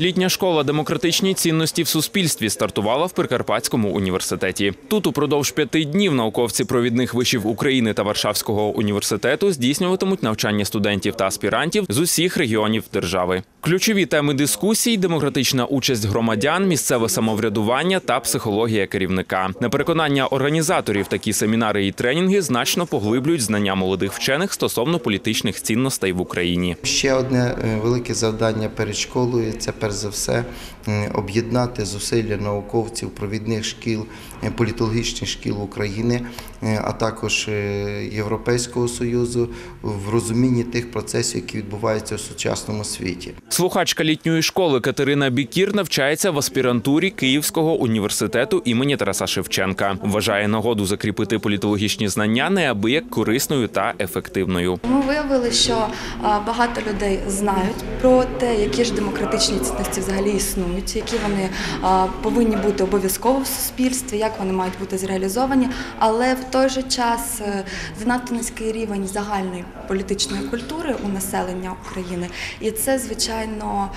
Літня школа демократичні цінності в суспільстві стартувала в Прикарпатському університеті. Тут упродовж п'яти днів науковці провідних вишів України та Варшавського університету здійснюватимуть навчання студентів та аспірантів з усіх регіонів держави. Ключові теми дискусій: демократична участь громадян, місцеве самоврядування та психологія керівника. На переконання організаторів такі семінари і тренінги значно поглиблюють знання молодих вчених стосовно політичних цінностей в Україні. Ще одне е, велике завдання перед школою це перш за все об'єднати зусилля науковців, провідних шкіл, е, політологічних шкіл України, е, а також е, Європейського союзу в розумінні тих процесів, які відбуваються у сучасному світі. Слухачка літньої школи Катерина Бікір навчається в аспірантурі Київського університету імені Тараса Шевченка. Вважає нагоду закріпити політологічні знання неабияк корисною та ефективною. Ми виявили, що багато людей знають про те, які ж демократичні цінності взагалі існують, які вони повинні бути обов'язково в суспільстві, як вони мають бути зреалізовані. Але в той же час е, занадто низький рівень загальної політичної культури у населення України, і це звичайно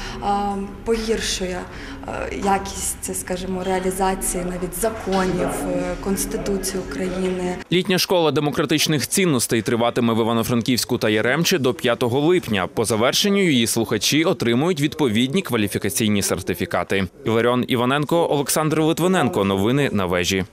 погіршує е, якість, скажімо, реалізації навіть законів е, Конституції України. Літня школа демократичних цінностей триватиме в Івано-Франківську та Яремчі до 5 липня. По завершенню її слухачі отримують відповідні кваліфікаційні сертифікати. Іларіон Іваненко, Олександр Литвиненко. Новини на вежі.